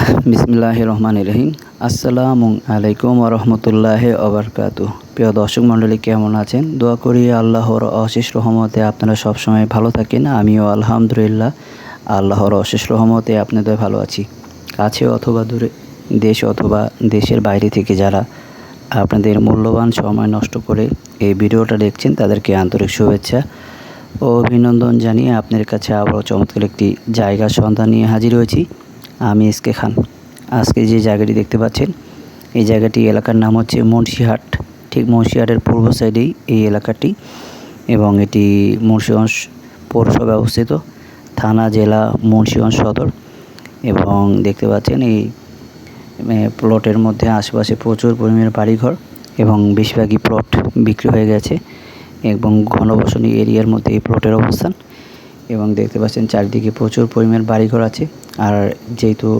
বিসমিল্লাহ রহমান রহিম আসসালামু আলাইকুম রহমতুল্লাহ অবরকাতু প্রিয় দর্শক মণ্ডলী, কেমন আছেন? দোয়া করি আল্লাহর অশেষ রহমতে আপনারা সবসময় ভালো থাকেন। আমিও আলহামদুলিল্লাহ আল্লাহর অশেষ রহমতে আপনাদের ভালো আছি। কাছে অথবা দূরে, দেশ অথবা দেশের বাইরে থেকে যারা আপনাদের মূল্যবান সময় নষ্ট করে এই ভিডিওটা দেখছেন, তাদেরকে আন্তরিক শুভেচ্ছা ও অভিনন্দন জানিয়ে আপনার কাছে আবারও চমৎকার একটি জায়গার সন্ধান নিয়ে হাজির হয়েছি। আমি এসকে খান। আজকে যে জায়গাটি দেখতে পাচ্ছেন, এই জায়গাটি এলাকার নাম হচ্ছে মুন্সিহাট। ঠিক মুন্সিহাটের পূর্ব সাইডেই এই এলাকাটি এবং এটি মুন্সিগঞ্জ পৌরসভা অবস্থিত, থানা, জেলা, মুন্সিগঞ্জ সদর এবং দেখতে পাচ্ছেন এই প্লটের মধ্যে আশেপাশে প্রচুর পরিমাণে বাড়িঘর এবং বেশিরভাগই প্লট বিক্রি হয়ে গেছে এবং ঘনবসতি এরিয়ার মধ্যে এই প্লটের অবস্থান। এবং দেখতে পাচ্ছেন চারিদিকে প্রচুর পরিমাণ বাড়িঘর আছে। আর যেহেতু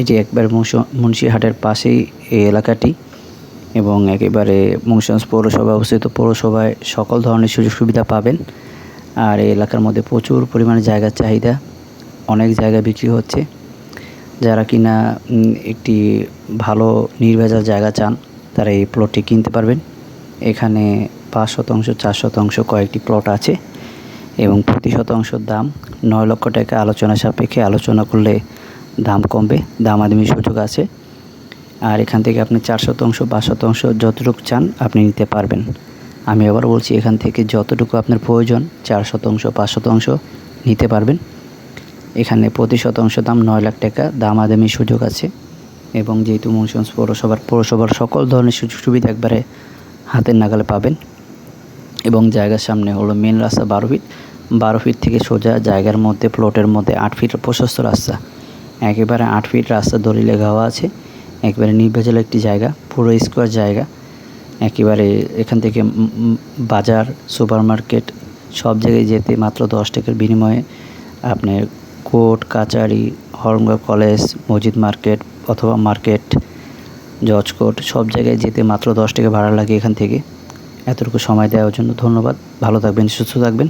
এটি একবার মুন্সিহাটের পাশেই এই এলাকাটি এবং একেবারে মুন্সিগঞ্জ পৌরসভা অবস্থিত, পৌরসভায় সকল ধরনের সুযোগ সুবিধা পাবেন। আর এই এলাকার মধ্যে প্রচুর পরিমাণে জায়গার চাহিদা, অনেক জায়গা বিক্রি হচ্ছে। যারা কিনা একটি ভালো নির্ভেজাল জায়গা চান, তারা এই প্লটটি কিনতে পারবেন। এখানে পাঁচ শতাংশ, চার শতাংশ কয়েকটি প্লট আছে। এবং প্রতি শতাংশের দাম নয় লক্ষ টাকা আলোচনা সাপেক্ষে আলোচনা করলে দাম কমবে, দাম দামাদামি সুযোগ আছে। আর এখান থেকে আপনি চার শতাংশ, পাঁচ শতাংশ যতটুকু চান আপনি নিতে পারবেন। আমি আবার বলছি, এখান থেকে যতটুকু আপনার প্রয়োজন, চার শতাংশ, পাঁচ শতাংশ নিতে পারবেন। এখানে প্রতি শতাংশ দাম নয় লাখ টাকা, দাম দামাদামি সুযোগ আছে। এবং যেহেতু মুন্সিগঞ্জ পৌরসভার পৌরসভার সকল ধরনের সুযোগ সুবিধা একবারে হাতের নাগালে পাবেন। এবং জায়গার সামনে হলো মেন রাস্তা বারো ফিট বারো ফিট থেকে সোজা জায়গার মধ্যে প্লটের মধ্যে আট ফিট প্রশস্ত রাস্তা। একেবারে আট ফিট রাস্তা দলিলে গাওয়া আছে। একেবারে নির্ভেজাল একটি জায়গা, পুরো স্কোয়ার জায়গা। একেবারে এখান থেকে বাজার সুপার মার্কেট সব জায়গায় যেতে মাত্র দশ টাকার বিনিময়ে আপনার কোর্ট, কাচারি হরমগা কলেজ, মসজিদ মার্কেট অথবা মার্কেট, জজ কোর্ট, সব জায়গায় যেতে মাত্র দশ টাকা ভাড়া লাগে এখান থেকে। এতটুকু সময় দেওয়ার জন্য ধন্যবাদ। ভালো থাকবেন সুস্থ থাকবেন।